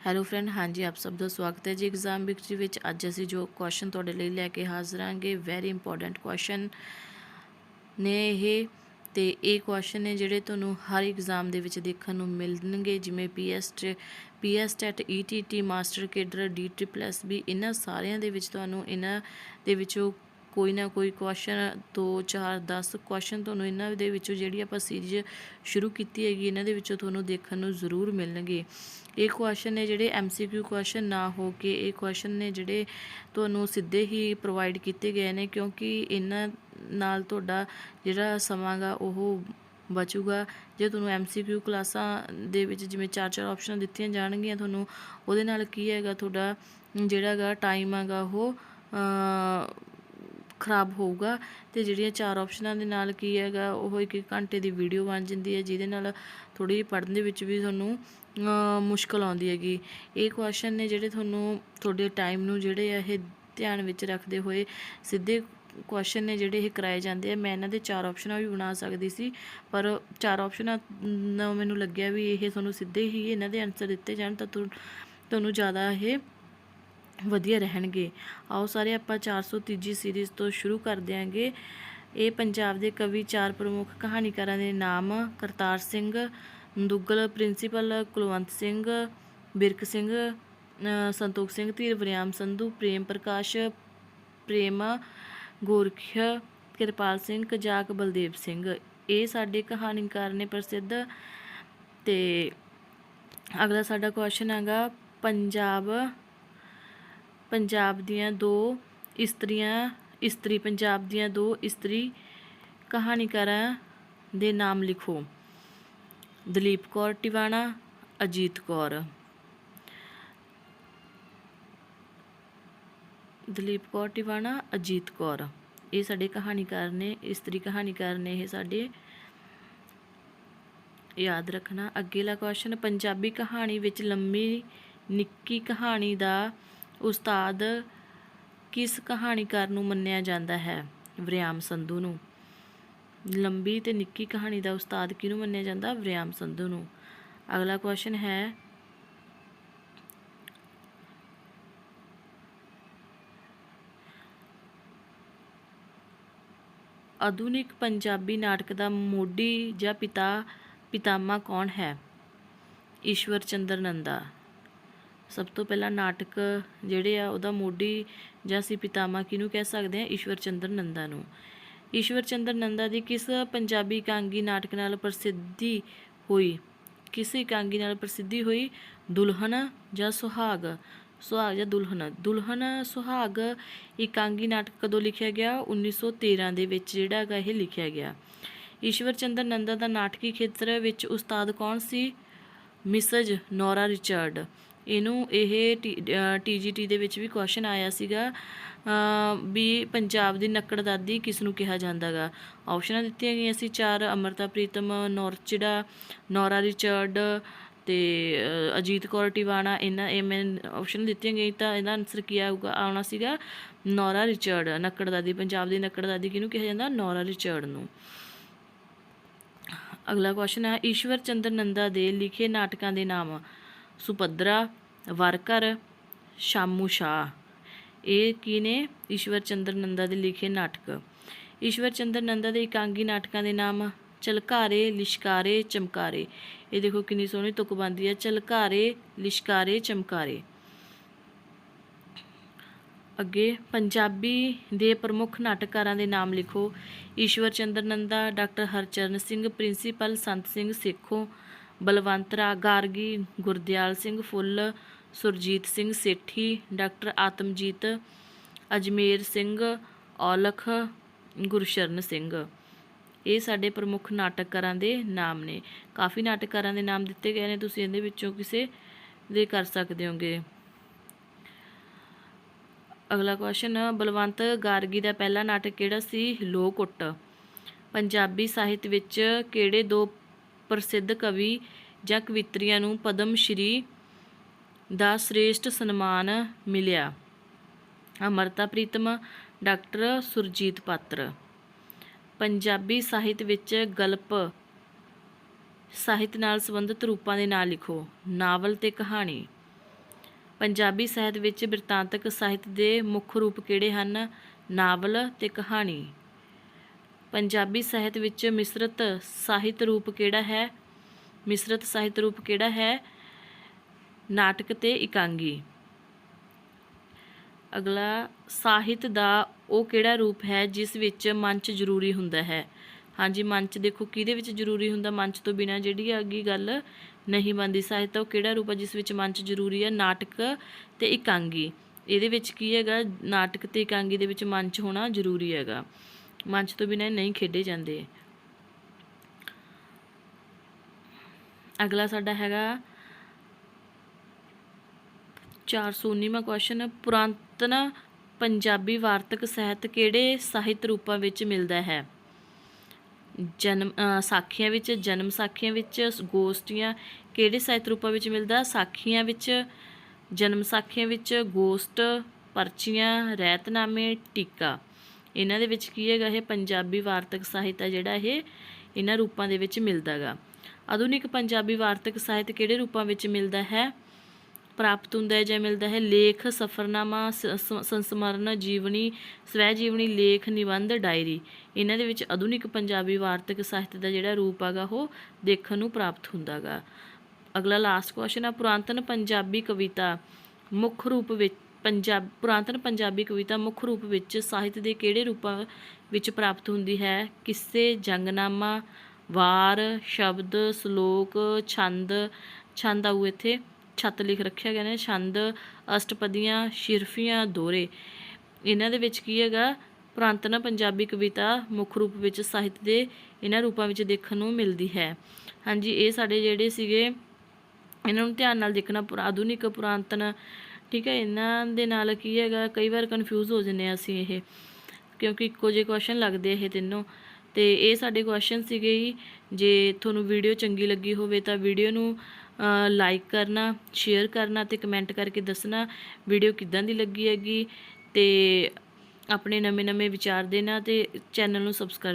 Hello friend ਹਾਂਜੀ, ਆਪ ਸਭ ਦਾ ਸਵਾਗਤ ਹੈ ਜੀ ਐਗਜ਼ਾਮ ਵਿਕਟਰੀ ਵਿੱਚ। ਅੱਜ ਅਸੀਂ ਜੋ ਕੁਐਸਚਨ ਤੁਹਾਡੇ ਲਈ ਲੈ ਕੇ ਹਾਜ਼ਰ ਹਾਂਗੇ ਵੈਰੀ ਇੰਪੋਰਟੈਂਟ ਕੁਐਸਚਨ ਨੇ ਇਹ। ਤੇ ਇਹ ਕੁਐਸਚਨ ਨੇ ਜਿਹੜੇ ਤੁਹਾਨੂੰ ਹਰ ਐਗਜ਼ਾਮ ਦੇ ਵਿੱਚ ਦੇਖਣ ਨੂੰ ਮਿਲਣਗੇ, ਜਿਵੇਂ PS PS TET ETT master cadre D triple S B ਇਹਨਾਂ ਸਾਰਿਆਂ ਦੇ ਵਿੱਚ ਤੁਹਾਨੂੰ, ਇਹਨਾਂ ਦੇ ਵਿੱਚੋਂ ਕੋਈ ਨਾ ਕੋਈ ਕੁਐਸਚਨ 2 4 10 ਕੁਐਸਚਨ ਤੁਹਾਨੂੰ ਇਹਨਾਂ ਦੇ ਵਿੱਚੋਂ ਜਿਹੜੀ ਆਪਾਂ ਸੀਰੀਜ਼ ਸ਼ੁਰੂ ਕੀਤੀ ਹੈਗੀ, ਇਹਨਾਂ ਦੇ ਵਿੱਚੋਂ ਤੁਹਾਨੂੰ ਦੇਖਣ ਨੂੰ ਜ਼ਰੂਰ ਮਿਲਣਗੇ। ਇਹ ਕੁਐਸਚਨ ਨੇ ਜਿਹੜੇ ਐਮਸੀਕਿਊ ਕੁਐਸਚਨ ਨਾ ਹੋ ਕੇ, ਇਹ ਕੁਐਸਚਨ ਨੇ ਜਿਹੜੇ ਤੁਹਾਨੂੰ ਸਿੱਧੇ ਹੀ ਪ੍ਰੋਵਾਈਡ ਕੀਤੇ ਗਏ ਨੇ, ਕਿਉਂਕਿ ਇਹਨਾਂ ਨਾਲ ਤੁਹਾਡਾ ਜਿਹੜਾ ਸਮਾਂ ਗਾ, ਉਹ ਬਚੂਗਾ। ਜੇ ਤੁਹਾਨੂੰ ਐਮਸੀਕਿਊ ਕਲਾਸਾਂ ਦੇ ਵਿੱਚ ਜਿਵੇਂ ਚਾਰ ਚਾਰ ਆਪਸ਼ਨਾਂ ਦਿੱਤੀਆਂ ਜਾਣਗੀਆਂ ਤੁਹਾਨੂੰ, ਉਹਦੇ ਨਾਲ ਕੀ ਹੈਗਾ, ਤੁਹਾਡਾ ਜਿਹੜਾ ਗਾ ਟਾਈਮ ਹੈਗਾ ਉਹ ਖਰਾਬ ਹੋਊਗਾ ਤੇ ਜਿਹੜੀਆਂ ਚਾਰ ਆਪਸ਼ਨਾਂ ਦੇ ਨਾਲ ਕੀ ਹੈਗਾ, ਉਹ ਇੱਕ ਇੱਕ ਘੰਟੇ ਦੀ ਵੀਡੀਓ ਬਣ ਜਾਂਦੀ ਹੈ, ਜਿਹਦੇ ਨਾਲ ਥੋੜੀ ਪੜ੍ਹਨ ਦੇ ਵਿੱਚ ਵੀ ਤੁਹਾਨੂੰ ਮੁਸ਼ਕਲ ਆਉਂਦੀ ਹੈਗੀ। ਇਹ ਕੁਐਸਚਨ ਨੇ ਜਿਹੜੇ ਤੁਹਾਨੂੰ ਤੁਹਾਡੇ ਟਾਈਮ ਨੂੰ ਜਿਹੜੇ ਆ ਇਹ ਧਿਆਨ ਵਿੱਚ ਰੱਖਦੇ ਹੋਏ ਸਿੱਧੇ ਕੁਐਸਚਨ ਨੇ ਜਿਹੜੇ ਇਹ ਕਰਾਏ ਜਾਂਦੇ ਆ। ਮੈਂ ਇਹਨਾਂ ਦੇ ਚਾਰ ਆਪਸ਼ਨਾਂ ਵੀ ਬਣਾ ਸਕਦੀ ਸੀ, ਪਰ ਚਾਰ ਆਪਸ਼ਨਾਂ ਨਾਲ ਮੈਨੂੰ ਲੱਗਿਆ ਵੀ ਇਹ ਤੁਹਾਨੂੰ ਸਿੱਧੇ ਹੀ ਇਹਨਾਂ ਦੇ ਆਨਸਰ ਦਿੱਤੇ ਜਾਣ ਤਾਂ, ਤੁਹਾਨੂੰ ਜ਼ਿਆਦਾ ਇਹ ਵਧੀਆ ਰਹਿਣਗੇ। ਆਓ ਸਾਰੇ ਆਪਾਂ 403ਜੀ ਸੀਰੀਜ਼ ਤੋਂ ਸ਼ੁਰੂ ਕਰ ਦਿਆਂਗੇ ਇਹ ਪੰਜਾਬ ਦੇ ਕਵੀ, ਚਾਰ ਪ੍ਰਮੁੱਖ ਕਹਾਣੀਕਾਰਾਂ ਦੇ ਨਾਮ ਕਰਤਾਰ ਸਿੰਘ, ਦੁੱਗਲ ਪ੍ਰਿੰਸੀਪਲ ਕੁਲਵੰਤ ਸਿੰਘ, ਬਿਰਕ ਸਿੰਘ ਸੰਤੋਖ ਸਿੰਘ ਧੀਰ ਵਰਿਆਮ ਸੰਧੂ, ਪ੍ਰੇਮ ਪ੍ਰਕਾਸ਼, ਪ੍ਰੇਮ ਗੋਰਖ, ਕਿਰਪਾਲ ਸਿੰਘ, ਕਜਾਕ ਬਲਦੇਵ ਸਿੰਘ। ਇਹ ਸਾਡੇ ਕਹਾਣੀਕਾਰ ਨੇ ਪ੍ਰਸਿੱਧ। ਤੇ ਅਗਲਾ ਸਾਡਾ ਕੁਐਸਚਨ ਹੈਗਾ, ਪੰਜਾਬ ਪੰਜਾਬ ਦੀਆਂ ਦੋ ਇਸਤਰੀਆਂ, ਇਸਤਰੀ ਪੰਜਾਬ ਦੀਆਂ ਦੋ ਇਸਤਰੀ ਕਹਾਣੀਕਾਰਾਂ ਦੇ ਨਾਮ ਲਿਖੋ। ਦਲੀਪ ਕੌਰ ਟਿਵਾਣਾ, ਅਜੀਤ ਕੌਰ। ਦਲੀਪ ਕੌਰ ਟਿਵਾਣਾ, ਅਜੀਤ ਕੌਰ। ਇਹ ਸਾਡੇ ਕਹਾਣੀਕਾਰ ਨੇ, ਇਸਤਰੀ ਕਹਾਣੀਕਾਰ ਨੇ ਇਹ ਸਾਡੇ ਯਾਦ ਰੱਖਣਾ। ਅੱਗੇਲਾ ਕੁਐਸਚਨ ਪੰਜਾਬੀ ਕਹਾਣੀ ਵਿੱਚ ਲੰਮੀ ਨਿੱਕੀ ਕਹਾਣੀ ਦਾ ਉਸਤਾਦ ਕਿਸ ਕਹਾਣੀਕਾਰ ਨੂੰ ਮੰਨਿਆ ਜਾਂਦਾ ਹੈ? ਵਰਿਆਮ ਸੰਧੂ ਨੂੰ। ਲੰਬੀ ਤੇ ਨਿੱਕੀ ਕਹਾਣੀ ਦਾ ਉਸਤਾਦ ਕਿਹਨੂੰ ਮੰਨਿਆ ਜਾਂਦਾ? ਵਰਿਆਮ ਸੰਧੂ ਨੂੰ। ਅਗਲਾ ਕੁਐਸਚਨ ਹੈ, ਆਧੁਨਿਕ ਪੰਜਾਬੀ ਨਾਟਕ ਦਾ ਮੋਢੀ ਜਾਂ ਪਿਤਾ, ਪਿਤਾਮਾ ਕੌਣ ਹੈ? ਈਸ਼ਵਰ ਚੰਦਰ ਨੰਦਾ। ਸਭ ਤੋਂ ਪਹਿਲਾਂ ਨਾਟਕ ਜਿਹੜੇ ਆ, ਉਹਦਾ ਮੋਢੀ ਜਾਂ ਅਸੀਂ ਪਿਤਾਮਾ ਕਿਹਨੂੰ ਕਹਿ ਸਕਦੇ ਹਾਂ? ਈਸ਼ਵਰ ਚੰਦਰ ਨੰਦਾ ਨੂੰ। ਈਸ਼ਵਰ ਚੰਦਰ ਨੰਦਾ ਦੀ ਕਿਸ ਪੰਜਾਬੀ ਇਕਾਂਗੀ ਨਾਟਕ ਨਾਲ ਪ੍ਰਸਿੱਧੀ ਹੋਈ? ਕਿਸ ਇਕਾਂਗੀ ਨਾਲ ਪ੍ਰਸਿੱਧੀ ਹੋਈ? ਦੁਲਹਨ ਜਾਂ ਸੁਹਾਗ? ਸੁਹਾਗ ਜਾਂ ਦੁਲਹਨ? ਦੁਲਹਨ, ਸੁਹਾਗ ਇਕਾਂਗੀ ਨਾਟਕ ਕਦੋਂ ਲਿਖਿਆ ਗਿਆ? 1913 ਦੇ ਵਿੱਚ ਜਿਹੜਾ ਹੈਗਾ ਇਹ ਲਿਖਿਆ ਗਿਆ। ਈਸ਼ਵਰ ਚੰਦਰ ਨੰਦਾ ਦਾ ਨਾਟਕੀ ਖੇਤਰ ਵਿੱਚ ਉਸਤਾਦ ਕੌਣ ਸੀ? Mrs Nora Richard. ਇਹਨੂੰ ਇਹ ਟੀਜੀਟੀ ਦੇ ਵਿੱਚ ਵੀ ਕੁਐਸਚਨ ਆਇਆ ਸੀਗਾ ਵੀ ਪੰਜਾਬ ਦੀ ਨੱਕੜ ਦਾਦੀ ਕਿਸ ਨੂੰ ਕਿਹਾ ਜਾਂਦਾਗਾ? ਆਪਸ਼ਨਾਂ ਦਿੱਤੀਆਂ ਗਈਆਂ ਸੀ ਚਾਰ, ਅਮਰਤਾ, ਪ੍ਰੀਤਮ, ਨੌਰਚਿੜਾ, ਨੌਰਾ ਰਿਚਰਡ ਤੇ ਅਜੀਤ ਕੌਰ ਟਿਵਾਣਾ। ਇਹਨਾਂ, ਇਹ ਮੈਂ ਆਪਸ਼ਨ ਦਿੱਤੀਆਂ ਗਈਆਂ ਤਾਂ ਇਹਦਾ ਆਨਸਰ ਕੀ ਆਊਗਾ? ਆਉਣਾ ਸੀਗਾ ਨੌਰਾ ਰਿਚਰਡ, ਨੱਕੜ ਦਾਦੀ, ਪੰਜਾਬ ਦੀ ਨੱਕੜ ਦਾਦੀ ਕਿਹਨੂੰ ਕਿਹਾ ਜਾਂਦਾ? ਨੌਰਾ ਰਿਚਰਡ ਨੂੰ। ਅਗਲਾ ਕੁਐਸਚਨ ਹੈ ਈਸ਼ਵਰ ਚੰਦਰ ਨੰਦਾ ਦੇ ਲਿਖੇ ਨਾਟਕਾਂ ਦੇ ਨਾਮ ਸੁਪਦਰਾ ਵਰਕਰ ਸ਼ਾਮੂ ਸ਼ਾਹ। ਇਹ ਕੀ ਨੇ? ਈਸ਼ਵਰ ਚੰਦਰ ਨੰਦਾ ਦੇ ਲਿਖੇ ਨਾਟਕ। ਈਸ਼ਵਰ ਚੰਦਰ ਨੰਦਾ ਦੇ ਇਕਾਂਗੀ ਨਾਟਕਾਂ ਦੇ ਨਾਮ ਚਲਕਾਰੇ ਲਿਸ਼ਕਾਰੇ, ਚਮਕਾਰੇ। ਇਹ ਦੇਖੋ ਕਿੰਨੀ ਸੋਹਣੀ ਤੁਕ ਹੈ ਚਲਕਾਰੇ ਲਿਸ਼ਕਾਰੇ, ਚਮਕਾਰੇ। ਅੱਗੇ ਪੰਜਾਬੀ ਦੇ ਪ੍ਰਮੁੱਖ ਨਾਟਕਕਾਰਾਂ ਦੇ ਨਾਮ ਲਿਖੋ। ਈਸ਼ਵਰ ਚੰਦਰ ਨੰਦਾ, ਡਾਕਟਰ ਹਰਚਰਨ ਸਿੰਘ, ਪ੍ਰਿੰਸੀਪਲ ਸੰਤ ਸਿੰਘ ਸੇਖੋਂ ਬਲਵੰਤ ਰਾ ਗਾਰਗੀ, ਗੁਰਦਿਆਲ ਸਿੰਘ ਫੁੱਲ, ਸੁਰਜੀਤ ਸਿੰਘ ਸੇਠੀ, ਡਾਕਟਰ ਆਤਮਜੀਤ, ਅਜਮੇਰ ਸਿੰਘ, ਔਲਖ, ਗੁਰਸ਼ਰਨ ਸਿੰਘ। ਇਹ ਸਾਡੇ ਪ੍ਰਮੁੱਖ ਨਾਟਕਕਾਰਾਂ ਦੇ ਨਾਮ ਨੇ। ਕਾਫੀ ਨਾਟਕਕਾਰਾਂ ਦੇ ਨਾਮ ਦਿੱਤੇ ਗਏ ਨੇ। ਤੁਸੀਂ ਇਹਦੇ ਵਿੱਚੋਂ ਕਿਸੇ ਦੇ ਕਰ ਸਕਦੇ ਹੋਗੇ। ਅਗਲਾ ਕੁਐਸਚਨ ਬਲਵੰਤ ਗਾਰਗੀ ਦਾ ਪਹਿਲਾ ਨਾਟਕ ਕਿਹੜਾ ਸੀ? ਲੋਕ-ਉੱਟ ਪੰਜਾਬੀ ਸਾਹਿਤ ਵਿੱਚ ਕਿਹੜੇ ਦੋ ਪ੍ਰਸਿੱਧ ਕਵੀ ਜਾਂ ਕਵਿਤਰੀਆਂ ਨੂੰ ਪਦਮ ਸ਼੍ਰੀ ਦਾ ਸ੍ਰੇਸ਼ਟ ਸਨਮਾਨ ਮਿਲਿਆ। ਅਮਰਤਾ ਪ੍ਰੀਤਮ, ਡਾਕਟਰ ਸੁਰਜੀਤ ਪਾਤਰ। ਪੰਜਾਬੀ ਸਾਹਿਤ ਵਿੱਚ ਗਲਪ ਸਾਹਿਤ ਨਾਲ ਸੰਬੰਧਿਤ ਰੂਪਾਂ ਦੇ ਨਾਂ ਲਿਖੋ। ਨਾਵਲ ਤੇ ਕਹਾਣੀ। ਪੰਜਾਬੀ ਸਾਹਿਤ ਵਿੱਚ ਬਿਰਤਾਂਤਕ ਸਾਹਿਤ ਦੇ ਮੁੱਖ ਰੂਪ ਕਿਹੜੇ ਹਨ? ਨਾਵਲ ਤੇ ਕਹਾਣੀ। ਪੰਜਾਬੀ ਸਾਹਿਤ ਵਿੱਚ ਮਿਸ਼ਰਤ ਸਾਹਿਤ ਰੂਪ ਕਿਹੜਾ ਹੈ? ਮਿਸ਼ਰਤ ਸਾਹਿਤ ਰੂਪ ਕਿਹੜਾ ਹੈ? ਨਾਟਕ ਤੇ ਇਕਾਂਗੀ। ਅਗਲਾ, ਸਾਹਿਤ ਦਾ ਉਹ ਕਿਹੜਾ ਰੂਪ ਹੈ ਜਿਸ ਵਿੱਚ ਮੰਚ ਜ਼ਰੂਰੀ ਹੁੰਦਾ ਹੈ? ਹਾਂਜੀ, ਮੰਚ ਦੇਖੋ, ਕਿਹਦੇ ਵਿੱਚ ਜ਼ਰੂਰੀ ਹੁੰਦਾ? ਮੰਚ ਤੋਂ ਬਿਨਾ ਜਿਹੜੀ ਅੱਗੀ ਗੱਲ ਨਹੀਂ ਬਣਦੀ। ਸਾਹਿਤ ਦਾ ਉਹ ਕਿਹੜਾ ਰੂਪ ਹੈ ਜਿਸ ਵਿੱਚ ਮੰਚ ਜ਼ਰੂਰੀ ਹੈ? ਨਾਟਕ ਤੇ ਇਕਾਂਗੀ। ਇਹਦੇ ਵਿੱਚ ਕੀ ਹੈਗਾ? ਨਾਟਕ ਤੇ ਇਕਾਂਗੀ ਦੇ ਵਿੱਚ ਮੰਚ ਹੋਣਾ ਜ਼ਰੂਰੀ ਹੈਗਾ। ਮੰਚ ਤੋਂ ਬਿਨਾਂ ਨਹੀਂ ਖੇਡੇ ਜਾਂਦੇ। ਅਗਲਾ ਸਾਡਾ ਹੈਗਾ 419ਵਾਂ ਕੁਐਸਚਨ ਪੁਰਾਤਨ ਪੰਜਾਬੀ ਵਾਰਤਕ ਸਾਹਿਤ ਕਿਹੜੇ ਸਾਹਿਤ ਰੂਪਾਂ ਵਿੱਚ ਮਿਲਦਾ ਹੈ? ਜਨਮ ਸਾਖੀਆਂ ਵਿੱਚ, ਜਨਮ ਸਾਖੀਆਂ ਵਿੱਚ, ਗੋਸਟੀਆਂ ਕਿਹੜੇ ਸਾਹਿਤ ਰੂਪਾਂ ਵਿੱਚ ਮਿਲਦਾ? ਸਾਖੀਆਂ ਵਿੱਚ, ਜਨਮ ਸਾਖੀਆਂ ਵਿੱਚ, ਗੋਸਟ, ਪਰਚੀਆਂ, ਰਹਿਤਨਾਮੇ, ਟੀਕਾ। ਇਹਨਾਂ ਦੇ ਵਿੱਚ ਕੀ ਹੈਗਾ, ਇਹ ਪੰਜਾਬੀ ਵਾਰਤਕ ਸਾਹਿਤ ਹੈ ਜਿਹੜਾ ਇਹ ਇਹਨਾਂ ਰੂਪਾਂ ਦੇ ਵਿੱਚ ਮਿਲਦਾ ਗਾ ਆਧੁਨਿਕ ਪੰਜਾਬੀ ਵਾਰਤਕ ਸਾਹਿਤ ਕਿਹੜੇ ਰੂਪਾਂ ਵਿੱਚ ਮਿਲਦਾ ਹੈ? ਪ੍ਰਾਪਤ ਹੁੰਦਾ ਹੈ ਜਾਂ ਮਿਲਦਾ ਹੈ ਲੇਖ, ਸਫਰਨਾਮਾ, ਸ- ਸੰਸਮਰਨ, ਜੀਵਨੀ ਸਵੈ ਜੀਵਨੀ ਲੇਖ, ਨਿਬੰਧ, ਡਾਇਰੀ। ਇਹਨਾਂ ਦੇ ਵਿੱਚ ਆਧੁਨਿਕ ਪੰਜਾਬੀ ਵਾਰਤਕ ਸਾਹਿਤ ਦਾ ਜਿਹੜਾ ਰੂਪ ਹੈਗਾ ਉਹ ਦੇਖਣ ਨੂੰ ਪ੍ਰਾਪਤ ਹੁੰਦਾ ਗਾ ਅਗਲਾ ਲਾਸਟ ਕੁਐਸਚਨ ਆ, ਪੁਰਾਤਨ ਪੰਜਾਬੀ ਕਵਿਤਾ ਮੁੱਖ ਰੂਪ ਵਿੱਚ ਪੰਜਾਬ, ਪੁਰਾਤਨ ਪੰਜਾਬੀ ਕਵਿਤਾ ਮੁੱਖ ਰੂਪ ਵਿੱਚ ਸਾਹਿਤ ਦੇ ਕਿਹੜੇ ਰੂਪਾਂ ਵਿੱਚ ਪ੍ਰਾਪਤ ਹੁੰਦੀ ਹੈ? ਕਿੱਸੇ, ਜੰਗਨਾਮਾ, ਵਾਰ, ਸ਼ਬਦ, ਸ਼ਲੋਕ, ਛੰਦ। ਛੰਦ ਆਊ ਇੱਥੇ। ਛੱਤ ਲਿਖ ਰੱਖਿਆ ਗਿਆ ਨੇ। ਛੰਦ, ਅਸ਼ਟਪਦੀਆਂ, ਸ਼ਿਰਫੀਆਂ, ਦੋਰੇ। ਇਹਨਾਂ ਦੇ ਵਿੱਚ ਕੀ ਹੈਗਾ? ਪੁਰਾਤਨ ਪੰਜਾਬੀ ਕਵਿਤਾ ਮੁੱਖ ਰੂਪ ਵਿੱਚ ਸਾਹਿਤ ਦੇ ਇਹਨਾਂ ਰੂਪਾਂ ਵਿੱਚ ਦੇਖਣ ਨੂੰ ਮਿਲਦੀ ਹੈ। ਹਾਂਜੀ, ਇਹ ਸਾਡੇ ਜਿਹੜੇ ਸੀਗੇ, ਇਹਨਾਂ ਨੂੰ ਧਿਆਨ ਨਾਲ ਦੇਖਣਾ। ਆਧੁਨਿਕ ਪੁਰਾਤਨ ਠੀਕ ਹੈ, ਇਹਨਾਂ ਦੇ ਨਾਲ ਕੀ ਹੈਗਾ, ਕਈ ਵਾਰ ਕਨਫਿਊਜ਼ ਹੋ ਜਾਂਦੇ ਹਾਂ ਅਸੀਂ ਇਹ, ਕਿਉਂਕਿ ਇੱਕੋ ਜਿਹੇ ਕੁਐਸਚਨ ਲੱਗਦੇ ਇਹ ਤਿੰਨੋਂ। ਤੇ ਇਹ ਸਾਡੇ ਕੁਐਸਚਨ ਸੀਗੇ ਜੀ, ਜੇ ਤੁਹਾਨੂੰ ਵੀਡੀਓ ਚੰਗੀ ਲੱਗੀ ਹੋਵੇ ਤਾਂ ਵੀਡੀਓ ਨੂੰ ਲਾਈਕ ਕਰਨਾ ਸ਼ੇਅਰ ਕਰਨਾ ਤੇ ਕਮੈਂਟ ਕਰਕੇ ਦੱਸਣਾ ਵੀਡੀਓ ਕਿੱਦਾਂ ਦੀ ਲੱਗੀ ਹੈਗੀ ਤੇ ਆਪਣੇ ਨਵੇਂ ਨਵੇਂ ਵਿਚਾਰ ਦੇਣਾ ਤੇ ਚੈਨਲ ਨੂੰ ਸਬਸਕ੍ਰਾਈਬ